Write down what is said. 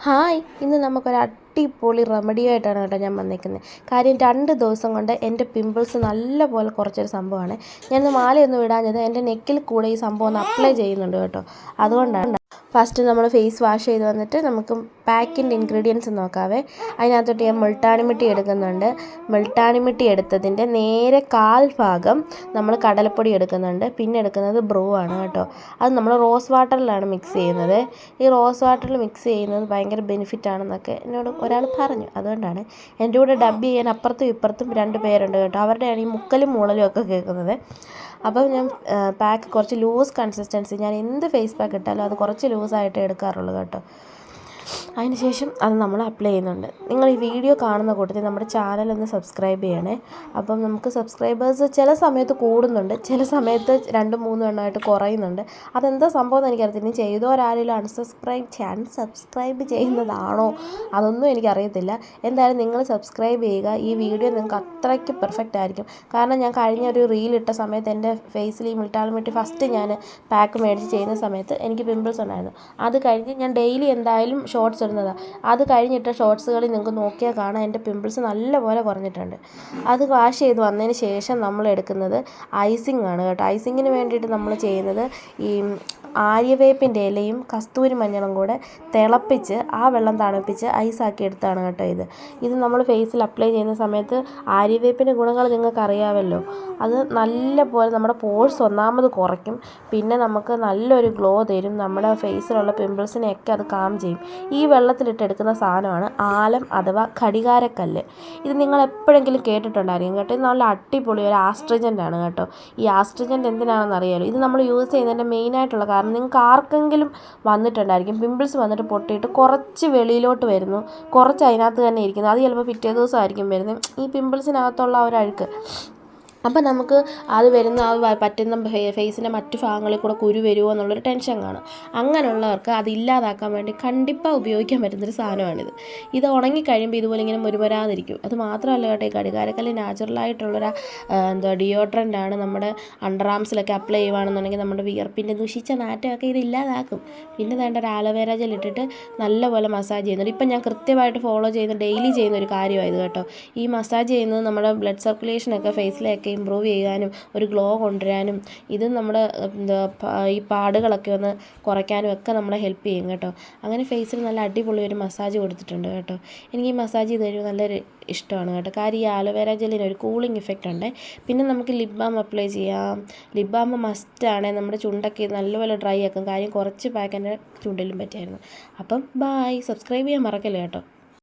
Hi ഇന്ന് നമുക്കൊരു അടിപൊളി റെമഡി ആയിട്ടാണ് കേട്ടോ ഞാൻ വന്നിരിക്കുന്നത് കാര്യം രണ്ട് ദിവസം കൊണ്ട് എന്റെ പിമ്പിൾസ് നല്ലപോലെ കുറച്ചൊരു സംഭവമാണ് ഞാനിന്ന് മാലയൊന്നും ഇടാഞ്ഞത് എന്റെ നെക്കിൽ കൂടെ ഈ സംഭവം ഒന്ന് അപ്ലൈ ചെയ്യുന്നുണ്ട് കേട്ടോ. അതുകൊണ്ടാണ് ഫസ്റ്റ് നമ്മൾ ഫേസ് വാഷ് ചെയ്ത് വന്നിട്ട് നമുക്ക് പാക്കിന്റെ ഇൻഗ്രീഡിയൻസ് നോക്കാവേ. അതിനകത്തോട്ട് ഞാൻ മുൾട്ടാണിമിട്ടി എടുക്കുന്നുണ്ട്. മുൾട്ടാണിമിട്ടി എടുത്തതിന്റെ നേരെ കാൽ ഭാഗം നമ്മൾ കടലപ്പൊടി എടുക്കുന്നുണ്ട്. പിന്നെ എടുക്കുന്നത് ബ്രൂ ആണ് കേട്ടോ. അത് നമ്മൾ റോസ് വാട്ടറിലാണ് മിക്സ് ചെയ്യുന്നത്. ഈ റോസ് വാട്ടറിൽ മിക്സ് ചെയ്യുന്നത് ഭയങ്കര ബെനിഫിറ്റ് ആണെന്നൊക്കെ എന്നോട് ഒരാൾ പറഞ്ഞു. അതുകൊണ്ടാണ് എന്റെ കൂടെ ഡബ് ചെയ്യാൻ അപ്പുറത്തും ഇപ്പുറത്തും രണ്ട് പേരുണ്ട് കേട്ടോ. അവരുടെയാണ് ഈ മുക്കലും മൂളലും ഒക്കെ കേൾക്കുന്നത്. അപ്പം ഞാൻ പാക്ക് കുറച്ച് ലൂസ് കൺസിസ്റ്റൻസി ഞാൻ എന്ത് ഫേസ് പാക്ക് ഇട്ടാലും അത് കുറച്ച് ലൂസായിട്ടേ എടുക്കാറുള്ളൂ കേട്ടോ. അതിന് ശേഷം അത് നമ്മൾ അപ്ലൈ ചെയ്യുന്നുണ്ട്. നിങ്ങൾ ഈ വീഡിയോ കാണുന്ന കൂട്ടത്തിൽ നമ്മുടെ ചാനൽ ഒന്ന് സബ്സ്ക്രൈബ് ചെയ്യണേ. അപ്പം നമുക്ക് സബ്സ്ക്രൈബേഴ്സ് ചില സമയത്ത് കൂടുന്നുണ്ട്. ചില സമയത്ത് രണ്ടും മൂന്നും എണ്ണമായിട്ട് കുറയുന്നുണ്ട്. അതെന്താ സംഭവം എന്ന് എനിക്കറിയത്തില്ല. ഇനി ചെയ്തവരാരെങ്കിലും അൺസബ്സ്ക്രൈബ് ചെയ്യാൻ സബ്സ്ക്രൈബ് ചെയ്യുന്നതാണോ? അതൊന്നും എനിക്കറിയത്തില്ല. എന്തായാലും നിങ്ങൾ സബ്സ്ക്രൈബ് ചെയ്യുക. ഈ വീഡിയോ നിങ്ങൾക്ക് അത്രയ്ക്ക് പെർഫെക്റ്റ് ആയിരിക്കും. കാരണം ഞാൻ കഴിഞ്ഞ ഒരു റീൽ ഇട്ട സമയത്ത് എന്റെ ഫേസിൽ ഈ മിട്ടാൽമിട്ടി ഫസ്റ്റ് ഞാൻ പാക്ക് മേടിച്ച് ചെയ്യുന്ന സമയത്ത് എനിക്ക് പിമ്പിൾസ് ഉണ്ടായിരുന്നു. അത് കഴിഞ്ഞ് ഞാൻ ഡെയിലി എന്തായാലും ഷോർട്സ് ഇടുന്നത്. അത് കഴിഞ്ഞിട്ട ഷോർട്സുകളിൽ നിങ്ങൾക്ക് നോക്കിയാൽ കാണാം എന്റെ പിമ്പിൾസ് നല്ലപോലെ കുറഞ്ഞിട്ടുണ്ട്. അത് വാഷ് ചെയ്ത് വന്നതിന് ശേഷം നമ്മൾ എടുക്കുന്നത് ഐസിങ് ആണ് കേട്ടോ. ഐസിങ്ങിന് വേണ്ടിയിട്ട് നമ്മൾ ചെയ്യുന്നത് ഈ ആര്യവേപ്പിന്റെ ഇലയും കസ്തൂരി മഞ്ഞളും കൂടെ തിളപ്പിച്ച് ആ വെള്ളം തണുപ്പിച്ച് ഐസാക്കി എടുത്താണ് കേട്ടോ ഇത്. ഇത് നമ്മൾ ഫേസിൽ അപ്ലൈ ചെയ്യുന്ന സമയത്ത് ആര്യവേപ്പിന്റെ ഗുണങ്ങൾ നിങ്ങൾക്ക് അറിയാമല്ലോ. അത് നല്ലപോലെ നമ്മുടെ പോഴ്സ് ഒന്നാമത് കുറയ്ക്കും. പിന്നെ നമുക്ക് നല്ലൊരു ഗ്ലോ തരും. നമ്മുടെ ഫേസിലുള്ള പിമ്പിൾസിനെയൊക്കെ അത് കാം ചെയ്യും. ഈ വെള്ളത്തിലിട്ട് എടുക്കുന്ന സാധനമാണ് ആലം അഥവാ ഘടികാരക്കല്ല്. ഇത് നിങ്ങൾ എപ്പോഴെങ്കിലും കേട്ടിട്ടുണ്ടായിരിക്കും കേട്ടോ. നല്ല അടിപൊളി ഒരു ആസ്ട്രിജന്റ് ആണ് കേട്ടോ. ഈ ആസ്ട്രിജന്റ് എന്തിനാണെന്ന് അറിയാലോ? ഇത് നമ്മൾ യൂസ് ചെയ്യുന്നതിന്റെ മെയിനായിട്ടുള്ള കാരണം നിങ്ങൾക്ക് ആർക്കെങ്കിലും വന്നിട്ടുണ്ടായിരിക്കും. പിമ്പിൾസ് വന്നിട്ട് പൊട്ടിയിട്ട് കുറച്ച് വെളിയിലോട്ട് വരുന്നു. കുറച്ച് അതിനകത്ത് തന്നെ ഇരിക്കുന്നു. അത് ചിലപ്പോൾ പിറ്റേ ദിവസമായിരിക്കും വരുന്നത്. ഈ പിമ്പിൾസിനകത്തുള്ള ഒരു അഴുക്ക്. അപ്പം നമുക്ക് അത് വരുന്ന ആ പറ്റുന്ന ഫേസിന്റെ മറ്റു ഭാഗങ്ങളിൽ കൂടെ കുരു വരുമോ എന്നുള്ളൊരു ടെൻഷൻ കാണും. അങ്ങനെയുള്ളവർക്ക് അത് ഇല്ലാതാക്കാൻ വേണ്ടി കണ്ടിപ്പാ ഉപയോഗിക്കാൻ പറ്റുന്നൊരു സാധനമാണിത്. ഇത് ഉണങ്ങി കഴിയുമ്പോൾ ഇതുപോലെ ഇങ്ങനെ മുരുമരാതിരിക്കും. അത് മാത്രമല്ല കേട്ടോ ഈ കടികാരക്കല്ലി നാച്ചുറലായിട്ടുള്ളൊരു എന്താ ഡിയോഡ്രന്റ് ആണ് നമ്മുടെ അണ്ടർ ആംസിലൊക്കെ അപ്ലൈ ചെയ്യുകയാണെന്നുണ്ടെങ്കിൽ നമ്മുടെ വിയർപ്പിന്റെ ദുഷിച്ച നാറ്റമൊക്കെ ഇത് ഇല്ലാതാക്കും. പിന്നെ വേണ്ട ഒരു ആലോവേര ജെൽ ഇട്ടിട്ട് നല്ലപോലെ മസാജ് ചെയ്യുന്നുണ്ട്. ഇപ്പം ഞാൻ കൃത്യമായിട്ട് ഫോളോ ചെയ്യുന്ന ഡെയിലി ചെയ്യുന്ന ഒരു കാര്യമായത് കേട്ടോ. ഈ മസാജ് ചെയ്യുന്നത് നമ്മുടെ ബ്ലഡ് സർക്കുലേഷനൊക്കെ ഫേസിലേക്ക് ഒക്കെ ഇമ്പ്രൂവ് ചെയ്യാനും ഒരു ഗ്ലോ കൊണ്ടുവരാനും ഇത് നമ്മുടെ എന്താ ഈ പാടുകളൊക്കെ ഒന്ന് കുറയ്ക്കാനും ഒക്കെ നമ്മളെ ഹെൽപ്പ് ചെയ്യും കേട്ടോ. അങ്ങനെ ഫേസിൽ നല്ല അടിപൊളി ഒരു മസാജ് കൊടുത്തിട്ടുണ്ട് കേട്ടോ. എനിക്ക് ഈ മസാജ് ചെയ്ത് തരുമ്പോൾ നല്ലൊരു ഇഷ്ടമാണ് കേട്ടോ. കാര്യം ഈ ആലോവേര ജെല്ലിന് ഒരു കൂളിംഗ് ഇഫക്റ്റ് ഉണ്ട്. പിന്നെ നമുക്ക് ലിപ് ബാം അപ്ലൈ ചെയ്യാം. ലിപ് ബാം മസ്റ്റാണ് നമ്മുടെ ചുണ്ടൊക്കെ നല്ലപോലെ ഡ്രൈ ആക്കും. കാര്യം കുറച്ച് പാക്ക് എന്റെ ചുണ്ടിലും പറ്റിയായിരുന്നു. അപ്പം ബായ് സബ്സ്ക്രൈബ് ചെയ്യാൻ മറക്കല്ലേ കേട്ടോ.